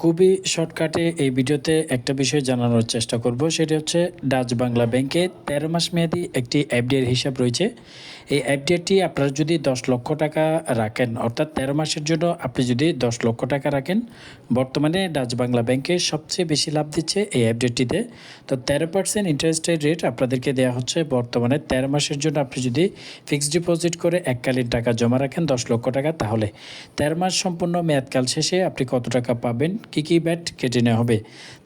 খুবই শর্টকাটে এই ভিডিওতে একটা বিষয় জানানোর চেষ্টা করব, সেটি হচ্ছে ডাচ বাংলা ব্যাংকে তেরো মাস মেয়াদি একটি এফডিআর হিসাব রয়েছে। এই এফডিআরটি আপনারা যদি দশ লক্ষ টাকা রাখেন, অর্থাৎ তেরো মাসের জন্য আপনি যদি দশ লক্ষ টাকা রাখেন, বর্তমানে ডাচ বাংলা ব্যাংকে সবচেয়ে বেশি লাভ দিচ্ছে এই এফডিআরটিতে। তো তেরো পার্সেন্ট ইন্টারেস্টের রেট আপনাদেরকে দেওয়া হচ্ছে বর্তমানে। তেরো মাসের জন্য আপনি যদি ফিক্সড ডিপোজিট করে এককালীন টাকা জমা রাখেন দশ লক্ষ টাকা, তাহলে তেরো মাস সম্পূর্ণ মেয়াদকাল শেষে আপনি কত টাকা পাবেন কী কী ব্যাট কেটে নেওয়া হবে?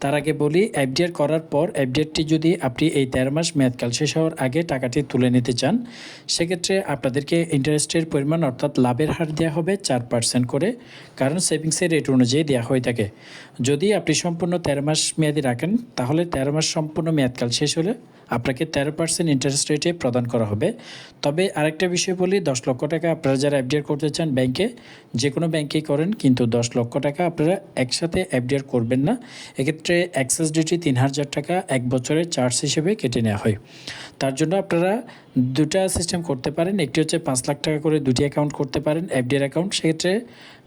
তার আগে বলি, এফডিআর করার পর এফডিআরটি যদি আপনি এই তেরো মাস মেয়াদকাল শেষ হওয়ার আগে টাকাটি তুলে নিতে চান, সেক্ষেত্রে আপনাদেরকে ইন্টারেস্টের পরিমাণ অর্থাৎ লাভের হার দেওয়া হবে চার পার্সেন্ট করে, কারণ সেভিংসের রেট অনুযায়ী দেওয়া হয়ে থাকে। যদি আপনি সম্পূর্ণ তেরো মাস মেয়াদি রাখেন, তাহলে তেরো মাস সম্পূর্ণ মেয়াদকাল শেষ হলে আপনাকে তেরো পার্সেন্ট ইন্টারেস্ট রেটে প্রদান করা হবে। তবে আরেকটা বিষয় বলি, দশ লক্ষ টাকা আপনারা যারা এফডিআর করতে চান ব্যাংকে যে কোনো ব্যাংকেই করেন, কিন্তু দশ লক্ষ টাকা আপনারা একসাথে এফডিআর করবেন না। এক্ষেত্রে অ্যাক্সেস ডিউটি তিন হাজার টাকা এক বছরের চার্জ হিসেবে কেটে নেওয়া হয়। তার জন্য আপনারা দুটা সিস্টেম করতে পারেন। একটি হচ্ছে পাঁচ লাখ টাকা করে দুটি অ্যাকাউন্ট করতে পারেন এফডিআর অ্যাকাউন্ট সেক্ষেত্রে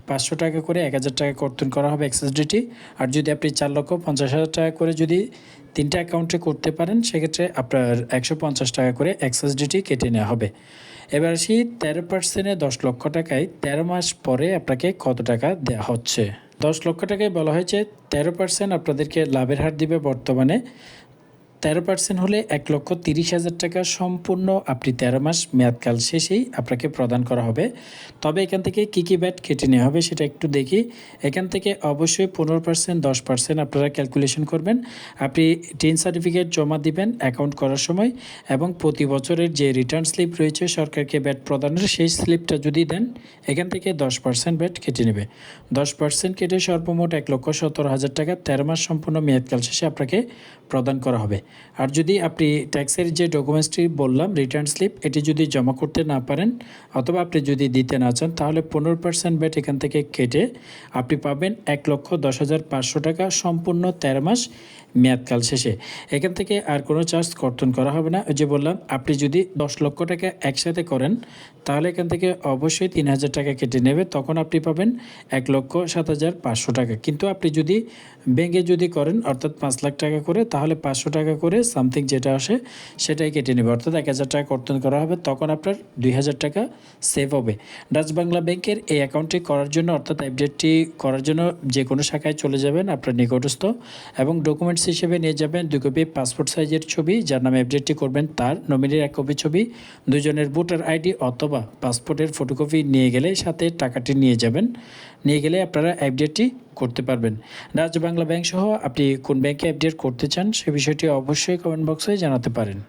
পাঁচশো টাকা করে এক হাজার টাকা কর্তন করা হবে অ্যাক্সেস ডিউটি আর যদি আপনি চার লক্ষ পঞ্চাশ হাজার টাকা করে যদি তিনটা অ্যাকাউন্টে করতে পারেন, সেক্ষেত্রে আপনার একশো পঞ্চাশ টাকা করে অ্যাক্সেস ডিউটি কেটে নেওয়া হবে। এবার আসি, তেরো পার্সেন্টে দশ লক্ষ টাকায় তেরো মাস পরে আপনাকে কত টাকা দেওয়া হচ্ছে? দশ লক্ষ টাকায় বলা হয়েছে, তেরো পার্সেন্ট আপনাদেরকে লাভের হার দিবে বর্তমানে। তেরো পার্সেন্ট হলে এক লক্ষ তিরিশ হাজার টাকা সম্পূর্ণ। আপনি তেরো মাস মেয়াদকাল শেষেই আপনাকে প্রদান করা হবে। তবে এখান থেকে কী কী ব্যাট কেটে নেওয়া হবে সেটা একটু দেখি। এখান থেকে অবশ্যই পনেরো পার্সেন্ট দশ পার্সেন্ট আপনারা ক্যালকুলেশন করবেন। আপনি টেন সার্টিফিকেট জমা দিবেন অ্যাকাউন্ট করার সময় এবং প্রতি বছরের যে রিটার্ন স্লিপ রয়েছে সরকারকে ব্যাট প্রদানের সেই স্লিপটা যদি দেন, এখান থেকে দশ পার্সেন্ট ব্যাট কেটে নেবে। দশ পার্সেন্ট কেটে সর্বমোট এক লক্ষ সতেরো হাজার টাকা তেরো মাস সম্পূর্ণ মেয়াদকাল শেষে আপনাকে প্রদান করা হবে। আর যদি আপনি ট্যাক্সের যে ডকুমেন্টসটি বললাম রিটার্ন স্লিপ এটি যদি জমা করতে না পারেন অথবা আপনি যদি দিতে না চান, তাহলে পনেরো পার্সেন্ট ব্যাট এখান থেকে কেটে আপনি পাবেন এক লক্ষ দশ হাজার পাঁচশো টাকা সম্পূর্ণ তেরো মাস মেয়াদকাল শেষে। এখান থেকে আর কোনো চার্জ কর্তন করা হবে না। যে বললাম, আপনি যদি দশ লক্ষ টাকা একসাথে করেন, তাহলে এখান থেকে অবশ্যই তিন হাজার টাকা কেটে নেবে। তখন আপনি পাবেন এক লক্ষ সাত হাজার পাঁচশো টাকা। কিন্তু আপনি যদি ব্যাঙ্কে যদি করেন, অর্থাৎ পাঁচ লাখ টাকা করে, তাহলে পাঁচশো টাকা করে সামথিং যেটা আসে সেটাই কেটে নেবে। অর্থাৎ এক হাজার টাকা কর্তন করা হবে, তখন আপনার দুই হাজার টাকা সেভ হবে। ডাচ বাংলা ব্যাংকের এই অ্যাকাউন্টটি করার জন্য, অর্থাৎ আপডেটটি করার জন্য যে কোনো শাখায় চলে যাবেন আপনার নিকটস্থ এবং ডকুমেন্টস হিসেবে নিয়ে যাবেন দুই কপি পাসপোর্ট সাইজের ছবি, যার নামে আপডেটটি করবেন তার নমিনির এক কপি ছবি, দুজনের ভোটার আইডি অথবা পাসপোর্টের ফটোকপি নিয়ে গেলে সাথে টাকাটি নিয়ে যাবেন। নিয়ে গেলে আপনারা আপডেটটি করতে পারবেন। রাজ্য বাংলা ব্যাংক সহ আপনি কোন ব্যাংকে আপডেট করতে চান, সে বিষয়টি অবশ্যই কমেন্ট বক্সে জানাতে পারেন।